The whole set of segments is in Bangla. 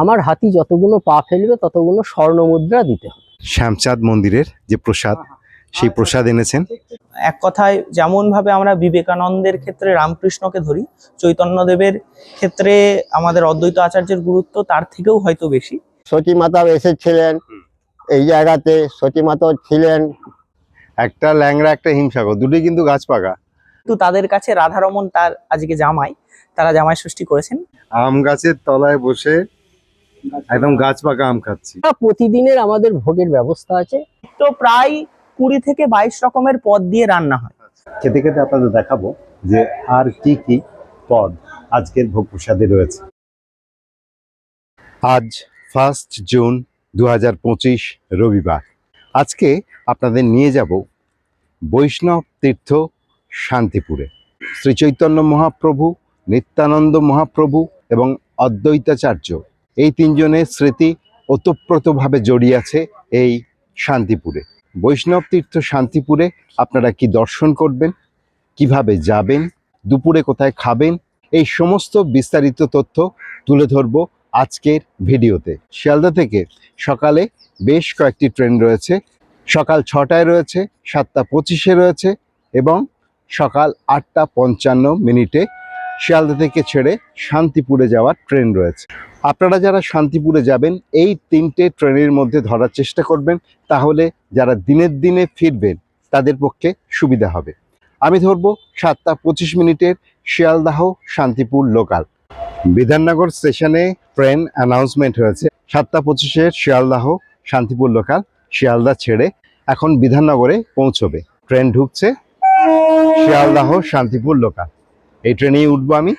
আমার হাতি যতগুলো পা ফেলবে ততগুলো স্বর্ণ মুদ্রা দিতে হবে। শ্যামচাঁদ মন্দিরের যে প্রসাদ সেই প্রসাদ এনেছেন? এক কথায় যেমন ভাবে আমরা বিবেকানন্দের ক্ষেত্রে রামকৃষ্ণকে ধরি চৈতন্যদেবের ক্ষেত্রে আমাদের অদ্বৈত আচার্যের গুরুত্ব তার থেকেও হয়তো বেশি। সতী মাতাও এসেছিলেন এই জায়গাতে সতী মাতাও ছিলেন। একটা ল্যাংড়া একটা হিমসাগর দুটোই কিন্তু গাছ পাকা কিন্তু তাদের কাছে রাধারমন তার আজকে জামাই তারা জামাই সৃষ্টি করেছেন। আম গাছের তলায় বসে একদম গাছ পাকা আম খাচ্ছি। প্রতিদিনের আমাদের ভোগের ব্যবস্থা আছে। তো প্রায় কুড়ি থেকে বাইশ রকমের পদ দিয়ে রান্না হয়। খেতে খেতে আপনাদের দেখাবো যে আর কি কি পদ আজকের ভোগ প্রসাদে রয়েছে। আজ ফার্স্ট জুন দু হাজার পঁচিশ রবিবার। আজকে আপনাদের নিয়ে যাব বৈষ্ণব তীর্থ শান্তিপুরে। শ্রী চৈতন্য মহাপ্রভু নিত্যানন্দ মহাপ্রভু এবং অদ্বৈতাচার্য এই তিনজনের স্মৃতি ওতপ্রোতভাবে জড়িয়ে আছে এই শান্তিপুরে। বৈষ্ণব তীর্থ শান্তিপুরে আপনারা কি দর্শন করবেন? কীভাবে যাবেন? দুপুরে কোথায় খাবেন? এই সমস্ত বিস্তারিত তথ্য তুলে ধরবো আজকের ভিডিওতে। শিয়ালদা থেকে সকালে বেশ কয়েকটি ট্রেন রয়েছে। সকাল ছটায় রয়েছে, সাতটা পঁচিশে রয়েছে এবং সকাল আটটা পঞ্চান্ন মিনিটে শিয়ালদা থেকে ছেড়ে শান্তিপুরে যাওয়ার ট্রেন রয়েছে। আপনারা যারা শান্তিপুরে যাবেন, এই তিনটে ট্রেনের মধ্যে ধরার চেষ্টা করবেন, তাহলে যারা দিনের দিনে ফিরবেন, তাদের পক্ষে সুবিধা হবে। আমি ধরবো সাতটা পঁচিশ মিনিটের শিয়ালদাহ শান্তিপুর লোকাল। বিধাননগর স্টেশনে ট্রেন অ্যানাউন্সমেন্ট হয়েছে। সাতটা পঁচিশের শিয়ালদাহ শান্তিপুর লোকাল, শিয়ালদা ছেড়ে এখন বিধাননগরে পৌঁছবে। ট্রেন ঢুকছে শিয়ালদাহ শান্তিপুর লোকাল। এই ট্রেনেই উঠবো আমি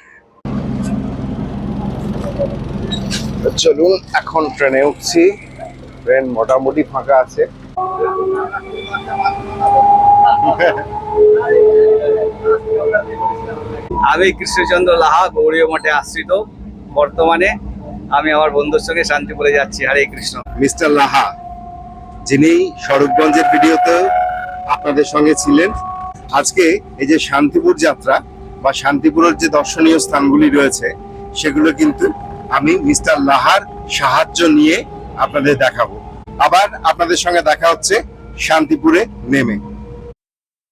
তো চলুন, এখন ট্রেনে উঠছি। ট্রেন মোটামুটি ফাঁকা আছে। আমি কৃষ্ণচন্দ্র লাহা, গৌরীয় মঠে আশ্রিত। বর্তমানে আমি আমার বন্ধুর সঙ্গে শান্তিপুরে যাচ্ছি। হরে কৃষ্ণ। মিস্টার লাহা, যিনি স্বরূপগঞ্জের ভিডিওতে আপনাদের সঙ্গে ছিলেন, আজকে এই যে শান্তিপুর যাত্রা বা শান্তিপুরের যে দর্শনীয় স্থানগুলি রয়েছে, সেগুলো কিন্তু আমি মিস্টার লাহার সাহায্য নিয়ে আপনাদের দেখাবো। আবার আপনাদের সঙ্গে দেখা হচ্ছে শান্তিপুরে নেমে।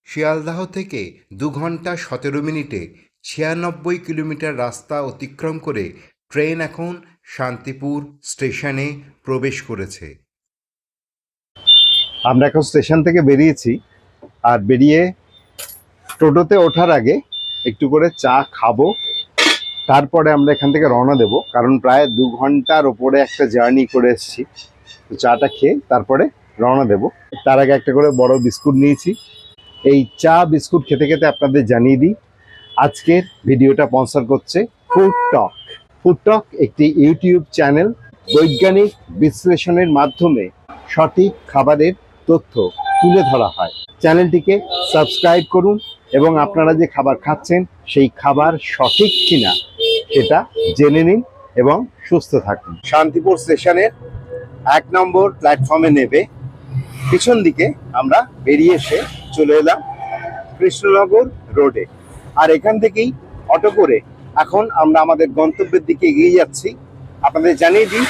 শিয়ালদাহ থেকে দু ঘণ্টা সতেরো মিনিটে ছিয়ানব্বই কিলোমিটার রাস্তা অতিক্রম করে ট্রেন এখন শান্তিপুর স্টেশনে প্রবেশ করেছে। আমরা এখন স্টেশন থেকে বেরিয়েছি আর বেরিয়ে টোটোতে ওঠার আগে একটু করে চা খাব। তারপরে আমরা এখান থেকে রওনা দেব, কারণ প্রায় দু ঘণ্টার ওপরে একটা জার্নি করে এসেছি। চাটা খেয়ে তারপরে রওনা দেব। তার আগে একটা করে বড় বিস্কুট নিয়েছি। এই চা বিস্কুট খেতে খেতে আপনাদের জানিয়ে দিই, আজকের ভিডিওটা স্পন্সর করছে ফুড টক ফুড টক একটি ইউটিউব চ্যানেল বৈজ্ঞানিক বিশ্লেষণের মাধ্যমে সঠিক খাবারের তথ্য তুলে ধরা হয়। চ্যানেলটিকে সাবস্ক্রাইব করুন এবং আপনারা যে খাবার খাচ্ছেন, সেই খাবার সঠিক কিনা সেটা জেনে নিন এবং সুস্থ থাকুন। শান্তিপুর স্টেশনের এক নম্বর প্ল্যাটফর্মে নেবে। পিছন দিকে আমরা বেরিয়ে এসে চলে এলাম কৃষ্ণনগর রোডে। আর এখান থেকেই অটো করে এখন আমরা আমাদের গন্তব্যের দিকে এগিয়ে যাচ্ছি। আপনাদের জানিয়ে দিই,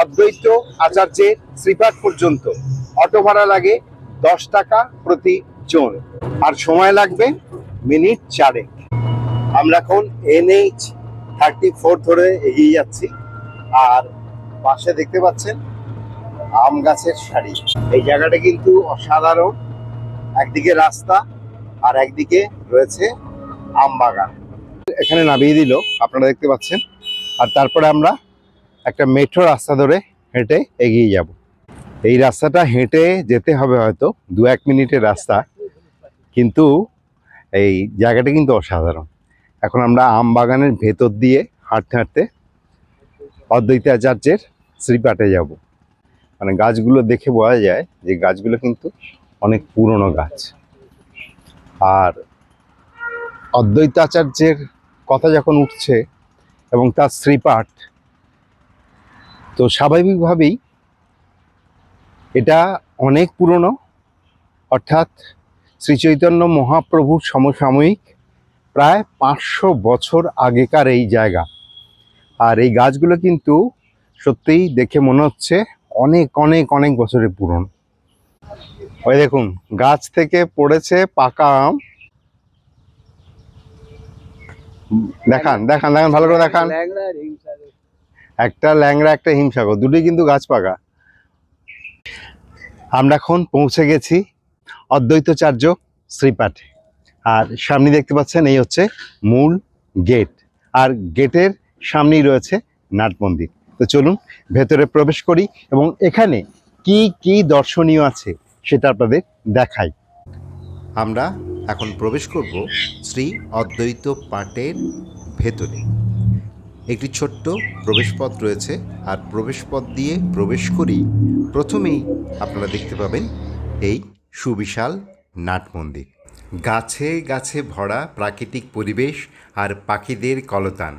অদ্বৈত আচার্যের শ্রীপাঠ পর্যন্ত অটো ভাড়া লাগে দশ টাকা প্রতি জন। আর সময় লাগবে মিনিট চারেক। আমরা এখন এনএইচ থার্টি ফোর ধরে এগিয়ে যাচ্ছি। আর পাশে দেখতে পাচ্ছেন আম গাছের সারি। এই জায়গাটা কিন্তু অসাধারণ। একদিকে রাস্তা আর একদিকে রয়েছে আম বাগান। এখানে নামিয়ে দিল, আপনারা দেখতে পাচ্ছেন। আর তারপরে আমরা একটা মেট্রো রাস্তা ধরে হেঁটে এগিয়ে যাব। এই রাস্তাটা হেঁটে যেতে হবে হয়তো দু এক মিনিটের রাস্তা। কিন্তু এই জায়গাটা কিন্তু অসাধারণ। এখন আমরা আম বাগানের ভেতর দিয়ে হাঁটতে হাঁটতে অদ্বৈতাচার্যের শ্রীপাঠে যাব। মানে গাছগুলো দেখে বোঝা যায় যে গাছগুলো কিন্তু অনেক পুরনো গাছ। আর অদ্বৈতাচার্যের কথা যখন উঠছে এবং তার শ্রীপাঠ, তো স্বাভাবিকভাবেই এটা অনেক পুরনো। অর্থাৎ শ্রী চৈতন্য মহাপ্রভুর সমসাময়িক প্রায় পাঁচশো বছর আগেকার এই জায়গা। আর এই গাছগুলো কিন্তু সত্যিই দেখে মনে হচ্ছে অনেক অনেক অনেক বছরের পুরনো। ওই দেখুন, গাছ থেকে পড়েছে পাকা আম। দেখান দেখান দেখান, ভালো করে দেখান। একটা ল্যাংড়া, একটা হিমসাগর দুটোই কিন্তু গাছ পাকা। আমরা এখন পৌঁছে গেছি অদ্বৈতচার্য শ্রীপাঠে। আর সামনে দেখতে পাচ্ছেন, এই হচ্ছে মূল গেট। আর গেটের সামনেই রয়েছে নাট মন্দির। তো চলুন ভেতরে প্রবেশ করি এবং এখানে কি কি দর্শনীয় আছে সেটা আপনাদের দেখাই। আমরা এখন প্রবেশ করব শ্রী অদ্বৈত পাঠের ভেতরে। একটি ছোট্ট প্রবেশপথ রয়েছে আর প্রবেশপথ দিয়ে প্রবেশ করি প্রথমেই আপনারা দেখতে পাবেন এই সুবিশাল নাট মন্দির। গাছে গাছে ভরা প্রাকৃতিক পরিবেশ আর পাখিদের কলতান।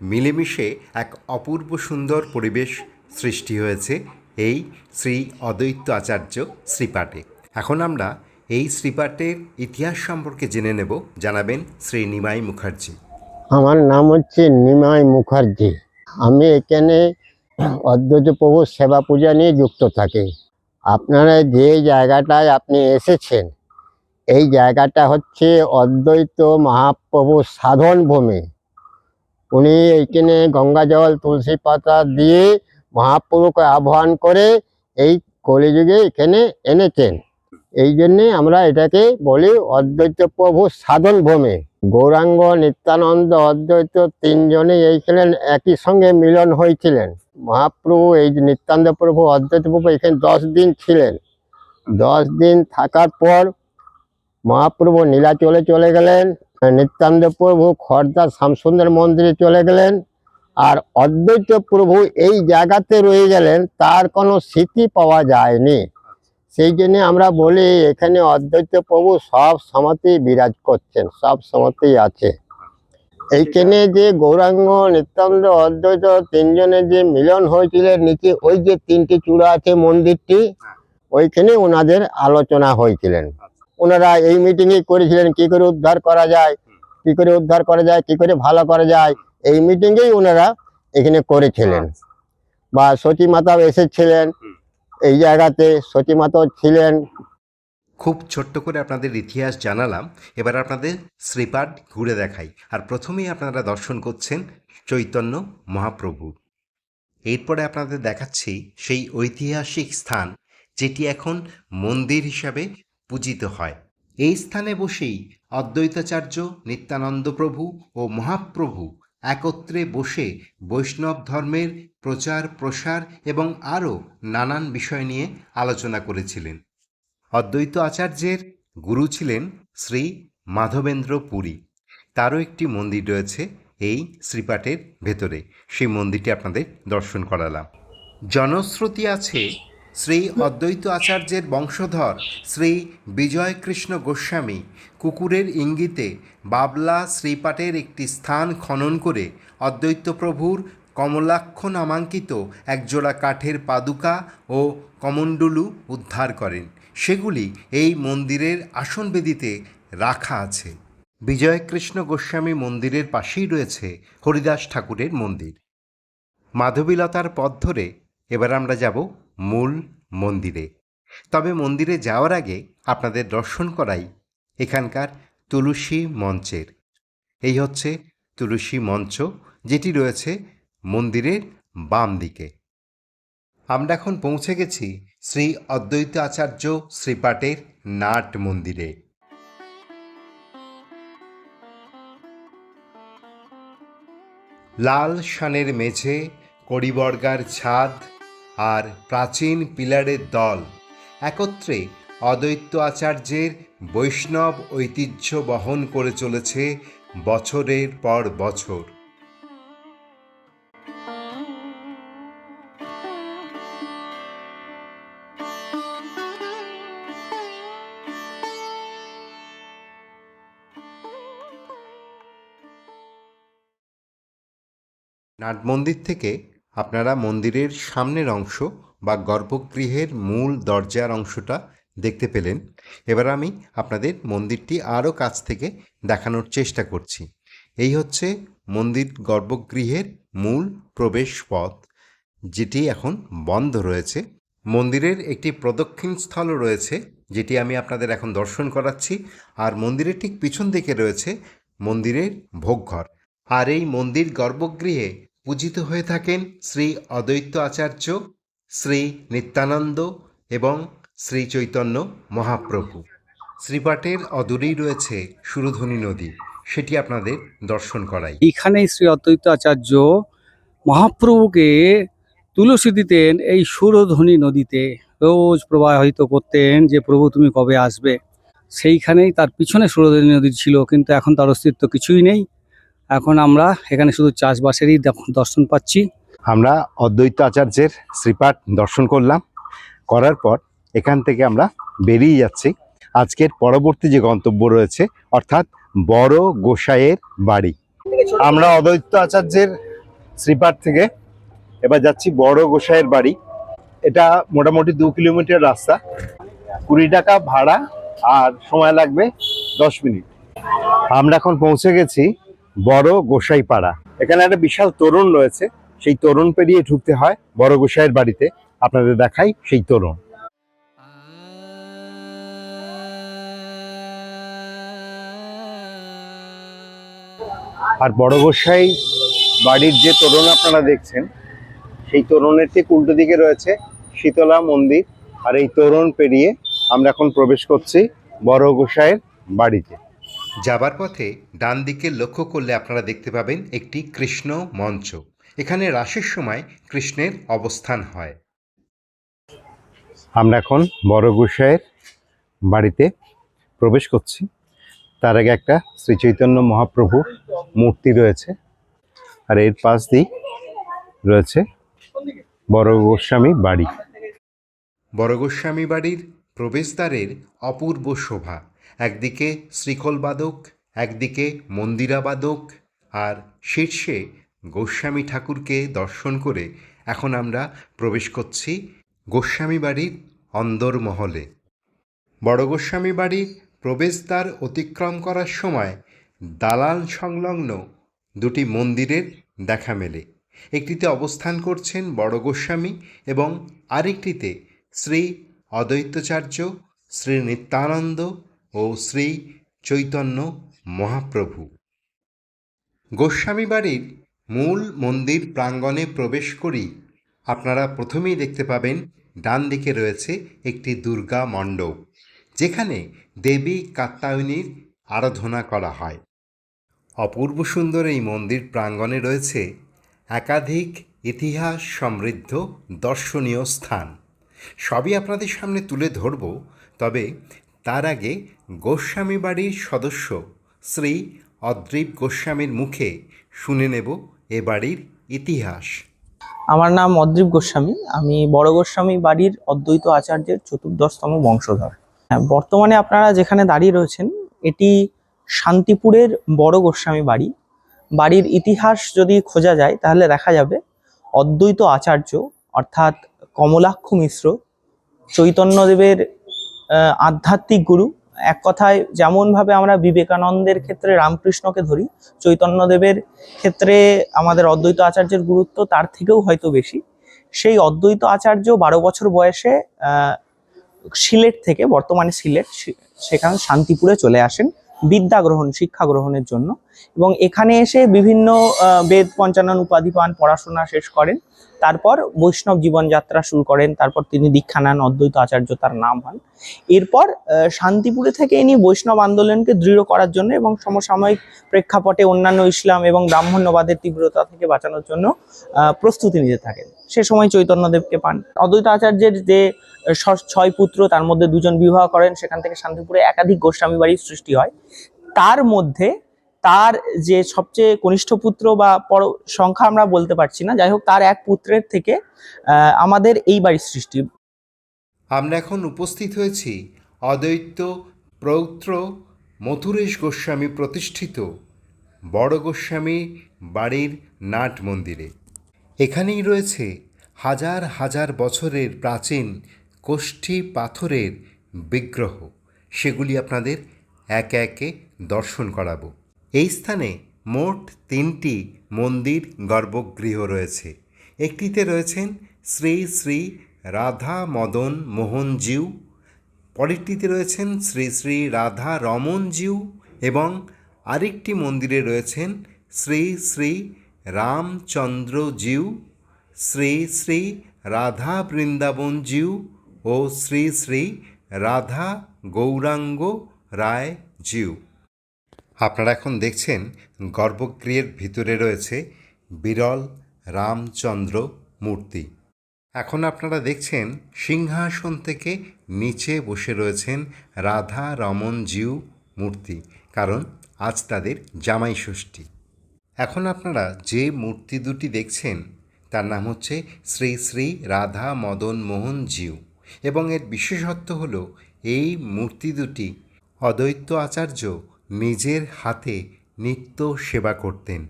মিলেমিশে এক অপূর্ব সুন্দর পরিবেশ সৃষ্টি হয়েছে এই শ্রী অদ্বৈত আচার্য শ্রীপাঠে। এখন আমরা এই শ্রীপাঠের ইতিহাস সম্পর্কে জেনে নেব, জানাবেন শ্রী নিমাই মুখার্জি। আমার নাম হচ্ছে নিমাই মুখার্জি। আমি এখানে অদ্বৈত প্রভুর সেবা পূজা নিয়ে যুক্ত থাকি। আপনারা যে জায়গাটায় আপনি এসেছেন এই জায়গাটা হচ্ছে অদ্বৈত মহাপ্রভুর সাধন ভূমি। উনি এইখানে গঙ্গা জল, তুলসী পাতা দিয়ে মহাপ্রভুকে আহ্বান করে এই কলিযুগে এখানে এনেছেন। এই জন্যে আমরা এটাকে বলি অদ্বৈত প্রভুর সাধন ভূমি। গৌরাঙ্গ নিত্যানন্দ অদ্বৈত তিনজনে এইখানে একই সঙ্গে মিলন হয়েছিলেন। মহাপ্রভু এই নিত্যানন্দ প্রভু অদ্বৈত প্রভু এখানে দশ দিন ছিলেন। দশ দিন থাকার পর মহাপ্রভু নীলাচলে চলে গেলেন নিত্যানন্দ প্রভু খর্দা শ্যামসুন্দর মন্দিরে চলে গেলেন, আর অদ্বৈত প্রভু এই জায়গাতে রয়ে গেলেন, তার কোনো স্মৃতি পাওয়া যায়নি। সেই জন্য আমরা বলি, এখানে অদ্বৈত প্রভু সব সময়তেই বিরাজ করছেন, সব সময়তেই আছে। এইখানে যে গৌরাঙ্গ, নিত্যানন্দ, অদ্বৈত তিনজনের যে মিলন হয়েছিল নিচে, ওই যে তিনটি চূড়া আছে মন্দিরটি, ওইখানে ওনাদের আলোচনা হয়েছিলেন। ওনারা এই মিটিংই করেছিলেন, কি করে উদ্ধার করা যায়, কি করে উদ্ধার করা যায়, কি করে ভালো করা যায়, এই মিটিংয়েই ওনারা এখানে করেছিলেন। বা সতী মাতাও এসেছিলেন, এই জায়গাতে সতী মাতাও ছিলেন। খুব ছোট্ট করে আপনাদের ইতিহাস জানালাম, এবার আপনাদের শ্রীপাঠ ঘুরে দেখাই। আর প্রথমেই আপনারা দর্শন করছেন চৈতন্য মহাপ্রভু। এরপরে আপনাদের দেখাচ্ছি সেই ঐতিহাসিক স্থান, যেটি এখন মন্দির হিসাবে পূজিত হয়। এই স্থানে বসেই অদ্বৈতাচার্য নিত্যানন্দ প্রভু ও মহাপ্রভু একত্রে বসে বৈষ্ণব ধর্মের প্রচার, প্রসার এবং আরও নানান বিষয় নিয়ে আলোচনা করেছিলেন। অদ্বৈত আচার্যের গুরু ছিলেন শ্রী মাধবেন্দ্র পুরী। তারও একটি মন্দির রয়েছে এই শ্রীপাঠের ভেতরে। সেই মন্দিরটি আপনাদের দর্শন করালাম। জনশ্রুতি আছে শ্রী অদ্বৈত আচার্যের বংশধর শ্রী বিজয়কৃষ্ণ গোস্বামী কুকুরের ইঙ্গিতে বাবলা শ্রীপাঠের একটি স্থান খনন করে অদ্বৈত প্রভুর কমলাক্ষ নামাঙ্কিত একজোড়া কাঠের পাদুকা ও কমণ্ডলু উদ্ধার করেন। সেগুলি এই মন্দিরের আসনবেদিতে রাখা আছে। বিজয়কৃষ্ণ গোস্বামী মন্দিরের পাশেই রয়েছে হরিদাস ঠাকুরের মন্দির। মাধবীলতার পথ ধরে এবার আমরা যাব মূল মন্দিরে। তবে মন্দিরে যাওয়ার আগে আপনাদের দর্শন করাই এখানকার তুলসী মঞ্চের। এই হচ্ছে তুলসী মঞ্চ যেটি রয়েছে মন্দিরের বাম দিকে। আমরা এখন পৌঁছে গেছি শ্রী অদ্বৈত আচার্য শ্রীপাঠের নাট মন্দিরে। লাল শানের মেঝে কড়িবর্গার ছাদ আর প্রাচীন পিলারের দল। একত্রে অদ্বৈত আচার্যের বৈষ্ণব ঐতিহ্য বহন করে চলেছে বছরের পর বছর। নাট মন্দির থেকে আপনারা মন্দিরের সামনের অংশ বা গর্ভগৃহের মূল দরজার অংশটা দেখতে পেলেন। এবার আমি আপনাদের মন্দিরটি আরও কাছ থেকে দেখানোর চেষ্টা করছি। এই হচ্ছে মন্দির গর্ভগৃহের মূল প্রবেশ পথ, যেটি এখন বন্ধ রয়েছে। মন্দিরের একটি প্রদক্ষিণ স্থলও রয়েছে, যেটি আমি আপনাদের এখন দর্শন করাচ্ছি। আর মন্দিরের ঠিক পিছন দিকে রয়েছে মন্দিরের ভোগঘর। আর এই মন্দির গর্ভগৃহে পূজিত হয়ে থাকেন শ্রী অদ্বৈত আচার্য, শ্রী নিত্যানন্দ এবং শ্রী চৈতন্য মহাপ্রভু। শ্রীপাটের অদূরেই রয়েছে সুরধনী নদী। সেটি আপনাদের দর্শন করাই। এইখানেই শ্রী অদ্বৈত আচার্য মহাপ্রভুকে তুলসী দিতেন এই সুরধ্বনি নদীতে। রোজ প্রবাহিত করতেন যে, প্রভু, তুমি কবে আসবে? সেইখানেই তার পিছনে সুরধ্বনি নদী ছিল, কিন্তু এখন তার অস্তিত্ব কিছুই নেই। এখন আমরা এখানে শুধু চাষবাসেরই দর্শন পাচ্ছি। আমরা অদ্বৈত আচার্যের শ্রীপাঠ দর্শন করলাম। করার পর এখান থেকে আমরা বেরিয়ে যাচ্ছি। আজকের পরবর্তী যে গন্তব্য রয়েছে, অর্থাৎ বড় গোসাইয়ের বাড়ি। আমরা অদ্বৈত আচার্যের শ্রীপাঠ থেকে এবার যাচ্ছি বড় গোসাইয়ের বাড়ি। এটা মোটামুটি দু কিলোমিটার রাস্তা। কুড়ি টাকা ভাড়া আর সময় লাগবে দশ মিনিট। আমরা এখন পৌঁছে গেছি বড় গোসাই পাড়া এখানে একটা বিশাল তোরণ রয়েছে। সেই তোরণ পেরিয়ে ঢুকতে হয় বড় গোসাইয়ের বাড়িতে। আপনাদের দেখাই সেই তোরণ। আর বড় গোসাই বাড়ির যে তোরণ আপনারা দেখছেন, সেই তোরণের ঠিক উল্টো দিকে রয়েছে শীতলা মন্দির। আর এই তোরণ পেরিয়ে আমরা এখন প্রবেশ করছি বড় গোসাইয়ের বাড়িতে। যাবার পথে ডান দিকে লক্ষ্য করলে আপনারা দেখতে পাবেন একটি কৃষ্ণ মঞ্চ। এখানে রাসের সময় কৃষ্ণের অবস্থান হয়। আমরা এখন বড় গোসাইয়ের বাড়িতে প্রবেশ করছি। তার আগে একটা শ্রী চৈতন্য মহাপ্রভুর মূর্তি রয়েছে। আর এর পাশ দিয়ে রয়েছে বড় গোস্বামী বাড়ি। বড় গোস্বামী বাড়ির প্রবেশদ্বারের অপূর্ব শোভা। একদিকে শ্রীকলবাদক একদিকে মন্দিরাবাদক, আর শীর্ষে গোস্বামী ঠাকুরকে দর্শন করে এখন আমরা প্রবেশ করছি গোস্বামী বাড়ির অন্দরমহলে। বড় গোস্বামী বাড়ির প্রবেশদ্বার অতিক্রম করার সময় দালান সংলগ্ন দুটি মন্দিরের দেখা মেলে। একটিতে অবস্থান করছেন বড় গোস্বামী এবং আরেকটিতে শ্রী অদ্বৈতাচার্য, শ্রী নিত্যানন্দ ও শ্রী চৈতন্য মহাপ্রভু। গোস্বামী বাড়ির মূল মন্দির প্রাঙ্গণে প্রবেশ করি, আপনারা প্রথমেই দেখতে পাবেন ডান দিকে রয়েছে একটি দুর্গা মণ্ডপ, যেখানে দেবী কাত্যায়নীর আরাধনা করা হয়। অপূর্ব সুন্দর এই মন্দির প্রাঙ্গণে রয়েছে একাধিক ইতিহাস সমৃদ্ধ দর্শনীয় স্থান। সবই আপনাদের সামনে তুলে ধরব, তবে তার আগে গোস্বামী বাড়ির সদস্য শ্রী অদ্রীপ গোস্বামীর মুখে শুনে নেব এ বাড়ির ইতিহাস। আমার নাম অদ্রীপ গোস্বামী। আমি বড় গোস্বামী বাড়ির অদ্বৈত আচার্যের চতুর্দশতম বংশধর। হ্যাঁ বর্তমানে আপনারা যেখানে দাঁড়িয়ে রয়েছেন, এটি শান্তিপুরের বড় গোস্বামী বাড়ি। বাড়ির ইতিহাস যদি খোঁজা যায়, তাহলে দেখা যাবে অদ্বৈত আচার্য, অর্থাৎ কমলাক্ষ মিশ্র, চৈতন্যদেবের আধ্যাত্মিক গুরু। এক কথায়, যেমনভাবে আমরা বিবেকানন্দের ক্ষেত্রে রামকৃষ্ণকে ধরি, চৈতন্যদেবের ক্ষেত্রে আমাদের অদ্বৈত আচার্যের গুরুত্ব তার থেকেও হয়তো বেশি। সেই অদ্বৈত আচার্য বারো বছর বয়সে সিলেট থেকে, বর্তমানে সিলেট সেখানে শান্তিপুরে চলে আসেন বিদ্যা গ্রহণ, শিক্ষা গ্রহণের জন্য। এবং এখানে এসে বিভিন্ন বেদ পঞ্চানন উপাধি পান, পড়াশোনা শেষ করেন। তারপর বৈষ্ণব জীবনযাত্রা শুরু করেন। তারপর তিনি দীক্ষা নেন অদ্বৈত আচার্য তার নাম হন। এরপর শান্তিপুরে থেকে ইনি বৈষ্ণব আন্দোলনকে দৃঢ় করার জন্য এবং সমসাময়িক প্রেক্ষাপটে অন্যান্য ইসলাম এবং ব্রাহ্মণ্যবাদের তীব্রতা থেকে বাঁচানোর জন্য প্রস্তুতি নিতে থাকেন। সে সময় চৈতন্যদেবকে পান। অদ্বৈত আচার্যের যে ছয় পুত্র, তার মধ্যে দুজন বিবাহ করেন। সেখান থেকে শান্তিপুরে একাধিক গোস্বামী বাড়ির সৃষ্টি হয়। তার মধ্যে তার যে সবচেয়ে কনিষ্ঠ পুত্র বা পর সংখ্যা আমরা বলতে পারছি না, যাই হোক তার এক পুত্রের থেকে আমাদের এই বাড়ির সৃষ্টি। আমরা এখন উপস্থিত হয়েছি অদ্বৈত প্রৌত্র মথুরেশ গোস্বামী প্রতিষ্ঠিত বড় গোস্বামী বাড়ির নাট মন্দিরে। এখানেই রয়েছে হাজার হাজার বছরের প্রাচীন কোষ্ঠী পাথরের বিগ্রহ। সেগুলি আপনাদের একে একে দর্শন করাবো। এই স্থানে মোট তিনটি মন্দির গর্ভগৃহ রয়েছে। একটিতে রয়েছেন শ্রী শ্রী রাধা মদন মোহনজিউ পরেরটিতে রয়েছেন শ্রী শ্রী রাধা রমনজিউ এবং আরেকটি মন্দিরে রয়েছেন শ্রী শ্রী রামচন্দ্রজিউ শ্রী শ্রী রাধা বৃন্দাবনজিউ ও শ্রী শ্রী রাধা গৌরাঙ্গ রায় জিউ। আপনারা এখন দেখছেন গর্ভগৃহের ভিতরে রয়েছে বিরল রামচন্দ্র মূর্তি। এখন আপনারা দেখছেন সিংহাসন থেকে নিচে বসে রয়েছেন রাধা রমন জিউ মূর্তি, কারণ আজ তাদের জামাই ষষ্ঠী। এখন আপনারা যে মূর্তি দুটি দেখছেন, তার নাম হচ্ছে শ্রী শ্রী রাধা মদন মোহন জিউ এবং এর বিশেষত্ব হল এই মূর্তি দুটি অদ্বৈত আচার্য নিজের হাতে নিত্য সেবা করতেন।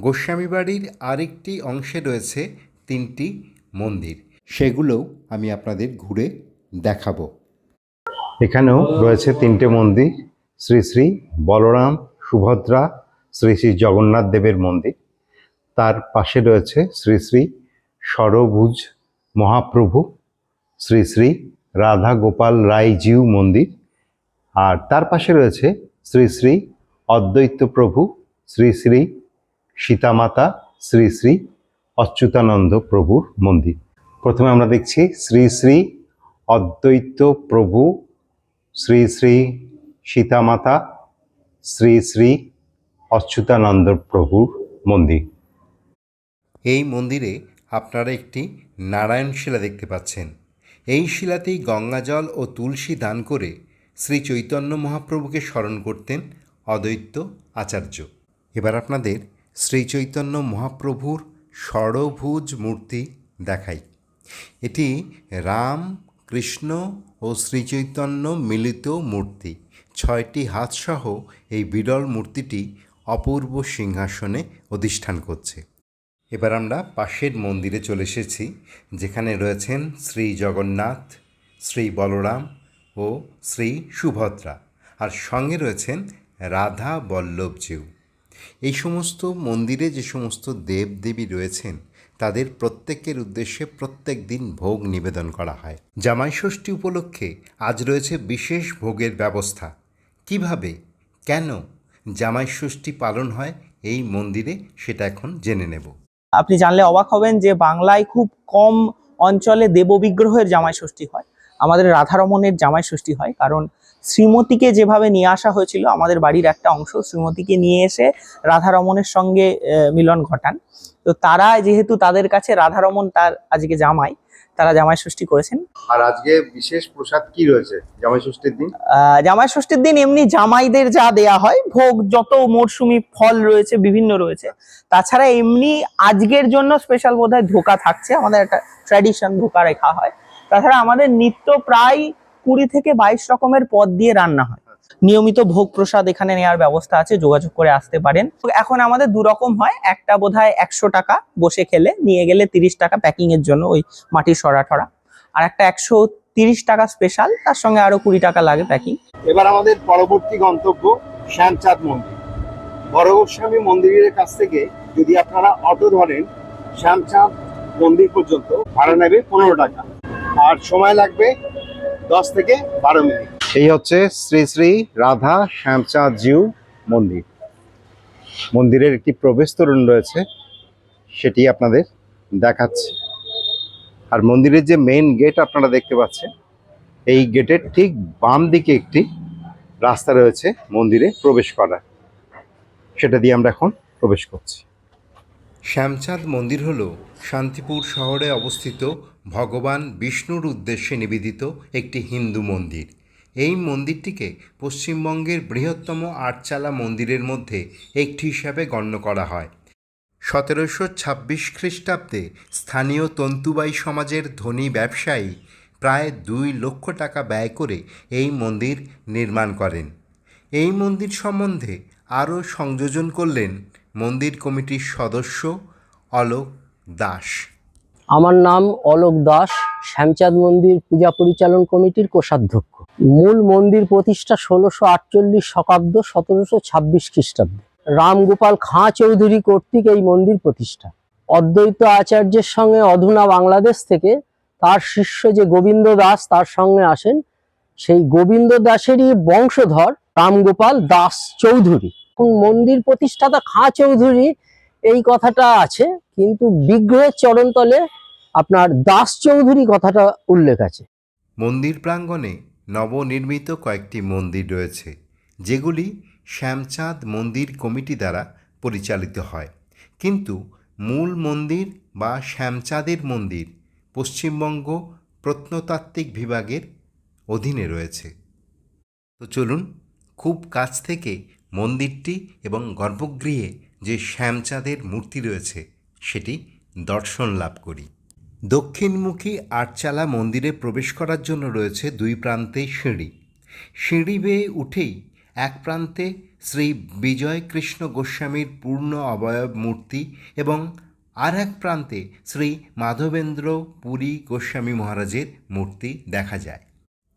গোস্বামী বাড়ির আরেকটি অংশে রয়েছে তিনটি মন্দির। সেগুলোও আমি আপনাদের ঘুরে দেখাবো। এখানেও রয়েছে তিনটে মন্দির, শ্রী শ্রী বলরাম সুভদ্রা, শ্রী শ্রী জগন্নাথ দেবের মন্দির। তার পাশে রয়েছে শ্রী শ্রী সরভুজ মহাপ্রভু, শ্রী শ্রী রাধা গোপাল রায় জিউ মন্দির। আর তার পাশে রয়েছে শ্রী শ্রী অদ্বৈত প্রভু, শ্রী শ্রী সীতামাতা, শ্রী শ্রী অচ্যুতানন্দ প্রভুর মন্দির। প্রথমে আমরা দেখছি শ্রী শ্রী অদ্বৈত প্রভু, শ্রী শ্রী সীতামাতা, শ্রী শ্রী অচ্যুতানন্দ প্রভুর মন্দির। এই মন্দিরে আপনারা একটি নারায়ণ শিলা দেখতে পাচ্ছেন। এই শিলাতেই গঙ্গাজল ও তুলসী দান করে শ্রী চৈতন্য মহাপ্রভুকে স্মরণ করতেন অদ্বৈত আচার্য। এবার আপনাদের শ্রী চৈতন্য মহাপ্রভুর ষড়ভুজ মূর্তি দেখাই। এটি রাম, কৃষ্ণ ও শ্রীচৈতন্য মিলিত মূর্তি। ছয়টি হাতসহ এই বিরল মূর্তিটি অপূর্ব সিংহাসনে অধিষ্ঠান করছে। এবার আমরা পাশের মন্দিরে চলে এসেছি, যেখানে রয়েছেন শ্রী জগন্নাথ, শ্রী বলরাম ও শ্রী সুভদ্রা। আর সঙ্গে রয়েছেন রাধা বল্লভজিউ। এই সমস্ত মন্দিরে যে সমস্ত দেব দেবী রয়েছেন, তাদের প্রত্যেকের উদ্দেশ্যে প্রত্যেক দিন ভোগ নিবেদন করা হয়। জামাই ষষ্ঠী উপলক্ষে আজ রয়েছে বিশেষ ভোগের ব্যবস্থা। কীভাবে, কেন জামাই ষষ্ঠী পালন হয় এই মন্দিরে, সেটা এখন জেনে নেব। আপনি জানলে অবাক হবেন যে বাংলায় খুব কম অঞ্চলে দেববিগ্রহের জামাই ষষ্ঠী হয়। আমাদের রাধারমণের জামাই ষষ্ঠী হয় কারণ শ্রীমতীকে যেভাবে নিয়ে আসা হয়েছিল আমাদের বাড়ির একটা অংশ শ্রীমতীকে নিয়ে এসে রাধারমণের সঙ্গে মিলন ঘটান। তো তারা যেহেতু তাদের কাছে রাধারমণ তার আজকে জামাই তারা জামাই ষষ্ঠী করেছেন। আর আজকে বিশেষ প্রসাদ কি রয়েছে জামাই ষষ্ঠীর দিন? জামাই ষষ্ঠীর দিন এমনি জামাইদের যা দেয়া হয় ভোগ যত মরশুমি ফল রয়েছে বিভিন্ন রয়েছে। তাছাড়া এমনি আজকের জন্য স্পেশাল বোধহয় ধোকা থাকছে আমাদের একটা ট্র্যাডিশন ধোকা রেখা হয়। তাছাড়া আমাদের নিত্য প্রায় কুড়ি থেকে বাইশ রকমের পদ দিয়ে রান্না হয়। নিয়মিত ভোগ প্রসাদ এখানে নেওয়ার ব্যবস্থা আছে, যোগাযোগ করে আসতে পারেন। এখন আমাদের দু রকম হয়, একটা বোধ হয় একশো টাকা বসে খেলে, নিয়ে গেলে তিরিশ টাকা প্যাকিং এর জন্য ওই মাটির সরা টরা আর একটা একশো তিরিশ টাকা স্পেশাল তার সঙ্গে আরও কুড়ি টাকা লাগে প্যাকিং এবার আমাদের পরবর্তী গন্তব্য শ্যামচাঁদ মন্দির। বড় গোস্বামী মন্দিরের কাছ থেকে যদি আপনারা অটো ধরেন, শ্যামচাঁদ মন্দির পর্যন্ত ভাড়া নেবে পনেরো টাকা। আর সময় লাগবে দশ থেকে বারো মিনিট। এই হচ্ছে শ্রী শ্রী রাধা শ্যামচাঁদ জিউ মন্দির। মন্দিরের একটি প্রবেশ তোরণ রয়েছে, সেটি আপনাদের দেখাচ্ছি। আর মন্দিরের যে মেইন গেট আপনারা দেখতে পাচ্ছেন, এই গেটের ঠিক বাম দিকে একটি রাস্তা রয়েছে মন্দিরে প্রবেশ করার। সেটা দিয়ে আমরা এখন প্রবেশ করছি। শ্যামচাঁদ মন্দির হল শান্তিপুর শহরে অবস্থিত ভগবান বিষ্ণুর উদ্দেশ্যে নিবেদিত একটি হিন্দু মন্দির। এই মন্দিরটিকে পশ্চিমবঙ্গের বৃহত্তম আটচালা মন্দিরের মধ্যে একটি হিসাবে গণ্য করা হয়। সতেরোশো ছাব্বিশ খ্রিস্টাব্দে স্থানীয় তন্তুবাই সমাজের ধনী ব্যবসায়ী প্রায় দুই লক্ষ টাকা ব্যয় করে এই মন্দির নির্মাণ করেন। এই মন্দির সম্বন্ধে আরও সংযোজন করলেন মন্দির কমিটির সদস্য অলোক দাস। আমার নাম অলোক দাস, শ্যামচাঁদ মন্দির পূজা পরিচালন কমিটির কোষাধ্যক্ষ। মূল মন্দির প্রতিষ্ঠা ষোলোশো আটচল্লিশ শকাব্দ সতেরোশো ছাব্বিশ খ্রিস্টাব্দে। রামগোপাল খাঁ চৌধুরী কর্তৃক এই মন্দির প্রতিষ্ঠা। অদ্বৈত আচার্যের সঙ্গে অধুনা বাংলাদেশ থেকে তার শিষ্য যে গোবিন্দ দাস তার সঙ্গে আসেন, সেই গোবিন্দ দাসেরই বংশধর রামগোপাল দাস চৌধুরী। মন্দির প্রতিষ্ঠাতা খাঁ চৌধুরী এই কথাটা আছে, কিন্তু বিগ্রহের চরণতলে আপনার দাস চৌধুরী কথাটা উল্লেখ আছে। মন্দির প্রাঙ্গণে নবনির্মিত কয়েকটি মন্দির রয়েছে, যেগুলি শ্যামচাঁদ মন্দির কমিটি দ্বারা পরিচালিত হয়। কিন্তু মূল মন্দির বা শ্যামচাঁদের মন্দির পশ্চিমবঙ্গ প্রত্নতাত্ত্বিক বিভাগের অধীনে রয়েছে। তো চলুন, খুব কাছ থেকে মন্দিরটি এবং গর্ভগৃহে যে শ্যামচাঁদের মূর্তি রয়েছে, সেটি দর্শন লাভ করি। দক্ষিণমুখী আটচালা মন্দিরে প্রবেশ করার জন্য রয়েছে দুই প্রান্তে সিঁড়ি। সিঁড়ি বেয়ে উঠেই এক প্রান্তে শ্রী বিজয় কৃষ্ণ গোস্বামীর পূর্ণ অবয়ব মূর্তি এবং আর এক প্রান্তে শ্রী মাধবেন্দ্র পুরী গোস্বামী মহারাজের মূর্তি দেখা যায়।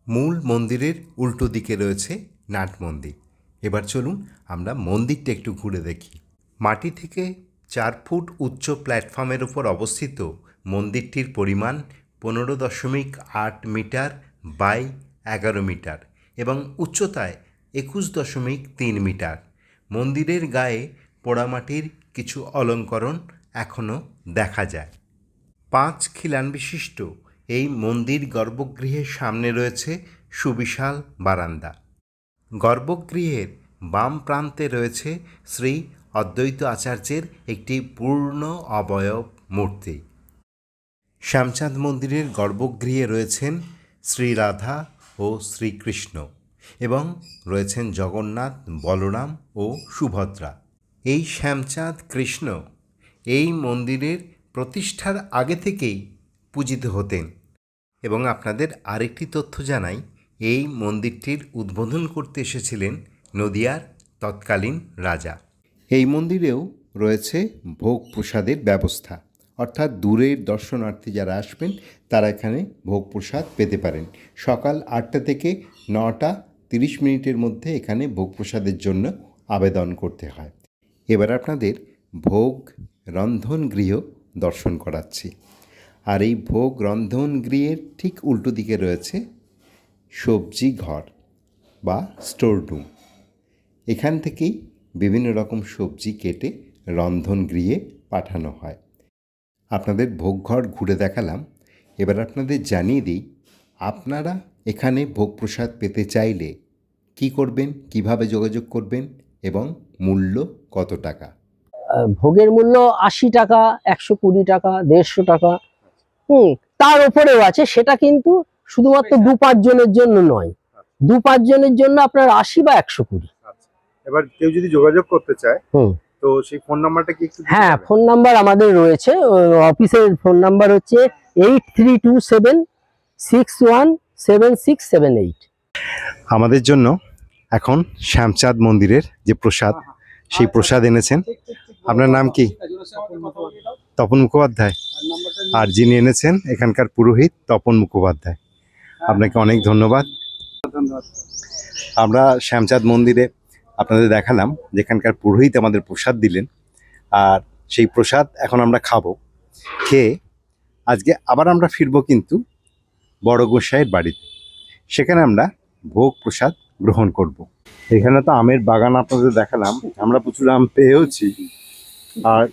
মূল মন্দিরের উল্টো দিকে রয়েছে নাট মন্দির। এবার চলুন আমরা মন্দিরটা একটু ঘুরে দেখি। মাটি থেকে চার ফুট উচ্চ প্ল্যাটফর্মের উপর অবস্থিত মন্দিরটির পরিমাণ পনেরো দশমিক আট মিটার বাই এগারো মিটার এবং উচ্চতায় একুশ দশমিক তিন মিটার। মন্দিরের গায়ে পোড়ামাটির কিছু অলঙ্করণ এখনও দেখা যায়। পাঁচ খিলান বিশিষ্ট এই মন্দির গর্ভগৃহের সামনে রয়েছে সুবিশাল বারান্দা। গর্ভগৃহের বাম প্রান্তে রয়েছে শ্রী অদ্বৈত আচার্যের একটি পূর্ণ অবয়ব মূর্তি। শ্যামচাঁদ মন্দিরের গর্ভগৃহে রয়েছেন শ্রী রাধা ও শ্রীকৃষ্ণ এবং রয়েছেন জগন্নাথ, বলরাম ও সুভদ্রা। এই শ্যামচাঁদ কৃষ্ণ এই মন্দিরের প্রতিষ্ঠার আগে থেকেই পূজিত হতেন। এবং আপনাদের আরেকটি তথ্য জানাই এই মন্দিরটির উদ্বোধন করতে এসেছিলেন নদিয়ার তৎকালীন রাজা। এই মন্দিরেও রয়েছে ভোগ প্রসাদের ব্যবস্থা। অর্থাৎ দূরের দর্শনার্থী যারা আসবেন, তারা এখানে ভোগ প্রসাদ পেতে পারেন। সকাল আটটা থেকে নটা তিরিশ মিনিটের মধ্যে এখানে ভোগ প্রসাদের জন্য আবেদন করতে হয়। এবার আপনাদের ভোগ রন্ধন গৃহ দর্শন করাচ্ছি। আর এই ভোগ রন্ধন গৃহের ঠিক উল্টো দিকে রয়েছে সবজি ঘর বা স্টোর রুম এখান থেকেই বিভিন্ন রকম সবজি কেটে রন্ধন গৃহে পাঠানো হয়। আপনাদের ভোগঘর ঘুরে দেখালাম। এবার আপনাদের জানিয়ে দিই, আপনারা এখানে ভোগ প্রসাদ পেতে চাইলে কি করবেন, কীভাবে যোগাযোগ করবেন এবং মূল্য কত টাকা? ভোগের মূল্য আশি টাকা, একশো কুড়ি টাকা, দেড়শো টাকা। হুম, তার উপরেও আছে, সেটা কিন্তু শুধুমাত্র দু পাঁচ জনের জন্য নয়। দু পাঁচ জনের জন্য আপনার আশি বা একশো কুড়ি। এবার কেউ যদি যোগাযোগ করতে চায় হুম। তো সেই ফোন নাম্বারটা কি হ্যাঁ ফোন নাম্বার আমাদের রয়েছে। অফিসের ফোন নাম্বার হচ্ছে eight three two seven six one seven six seven eight. আমাদের জন্য এখন শ্যামচাঁদ মন্দিরের যে প্রসাদ সেই প্রসাদ এনেছেন। আপনার নাম কি? তপন মুখোপাধ্যায়। আর যিনি এনেছেন এখানকার পুরোহিত তপন মুখোপাধ্যায়। আপনাকে অনেক ধন্যবাদ। আমরা শ্যামচাঁদ মন্দিরে আপনাদের দেখালাম যেখানকার পুরোহিত আমাদের প্রসাদ দিলেন, আর সেই প্রসাদ এখন আমরা খাব। খেয়ে আজকে আবার আমরা ফিরবো কিন্তু বড় গোসাইয়ের বাড়িতে। সেখানে আমরা ভোগ প্রসাদ গ্রহণ করব। এখানে তো আমের বাগান আপনাদের দেখালাম, আমরা প্রচুর আম পেয়েওছি। আর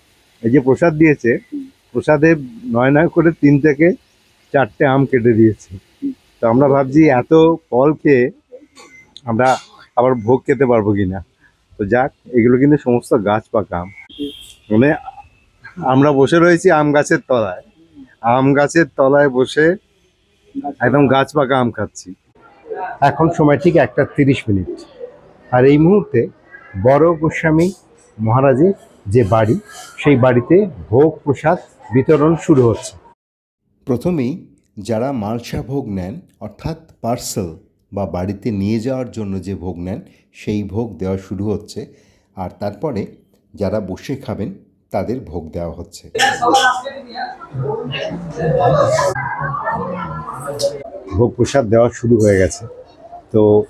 এই যে প্রসাদ দিয়েছে, প্রসাদে নয় নয় করে তিন থেকে চারটে আম কেটে দিয়েছে। তো আমরা ভাবছি এত ফল খেয়ে আমরা আবার ভোগ খেতে পারব কিনা। তো যাক, এগুলো কিন্তু সমস্ত গাছ পাকা। আম মানে আমরা বসে রয়েছি আম গাছের তলায়। আম গাছের তলায় বসে একদম গাছ পাকা আম খাচ্ছি। এখন সময় ঠিক একটা তিরিশ মিনিট। আর এই মুহূর্তে বড় গোস্বামী মহারাজের যে বাড়ি, সেই বাড়িতে ভোগ প্রসাদ বিতরণ শুরু হচ্ছে। প্রথমেই যারা মালসা ভোগ নেন, অর্থাৎ পার্সেল বা বাড়িতে নিয়ে যাওয়ার জন্য যে ভোগ নেন, সেই ভোগ দেওয়া শুরু হচ্ছে। আর তারপরে যারা বসে খাবেন, তাদের ভোগ দেওয়া হচ্ছে। ভোগ প্রসাদ দেওয়া শুরু হয়ে গেছে। তো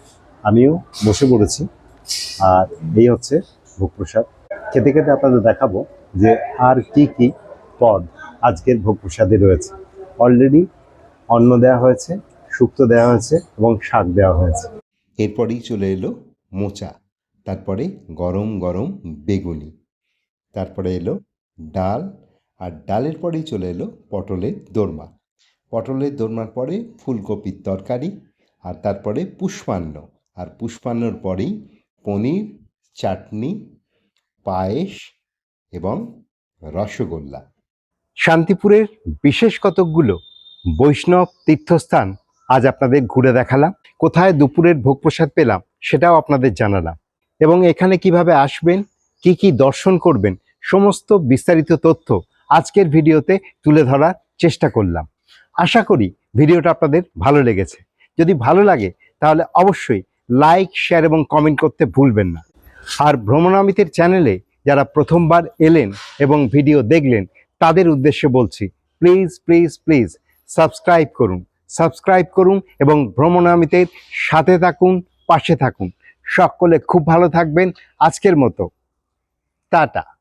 আমিও বসে পড়েছি। আর এই হচ্ছে ভোগ প্রসাদ। খেতে খেতে আপনাদের দেখাবো যে আর কি কি পদ আজকের ভোগ প্রসাদে রয়েছে। অলরেডি অন্ন দেওয়া হয়েছে শুক্তো দেওয়া হয়েছে এবং শাক দেওয়া হয়েছে। এরপরেই চলে এলো মোচা তারপরে গরম গরম বেগুনি তারপরে এলো ডাল আর ডালের পরেই চলে এলো পটলের দোরমা। পটলের দোরমার পরে ফুলকপির তরকারি আর তারপরে পুষ্পান্ন। আর পুষ্পান্নর পরেই পনির চাটনি পায়েস এবং রসগোল্লা। শান্তিপুরের বিশেষ কতকগুলো বৈষ্ণব তীর্থস্থান আজ আপনাদের ঘুরে দেখালাম। কোথায় দুপুরের ভোগ প্রসাদ পেলাম সেটাও আপনাদের জানালাম। এবং এখানে কীভাবে আসবেন, কি কি দর্শন করবেন, সমস্ত বিস্তারিত তথ্য আজকের ভিডিওতে তুলে ধরার চেষ্টা করলাম। আশা করি ভিডিওটা আপনাদের ভালো লেগেছে। যদি ভালো লাগে তাহলে অবশ্যই লাইক, শেয়ার এবং কমেন্ট করতে ভুলবেন না। আর ভ্রমণামিতের চ্যানেলে যারা প্রথমবার এলেন এবং ভিডিও দেখলেন, তাদের উদ্দেশ্যে বলছি, প্লিজ প্লিজ প্লিজ সাবস্ক্রাইব করুন। সাবস্ক্রাইব করুন এবং ভ্রমণামিতের সাথে থাকুন, পাশে থাকুন। সকলে খুব ভালো থাকবেন। আজকের মতো। টাটা।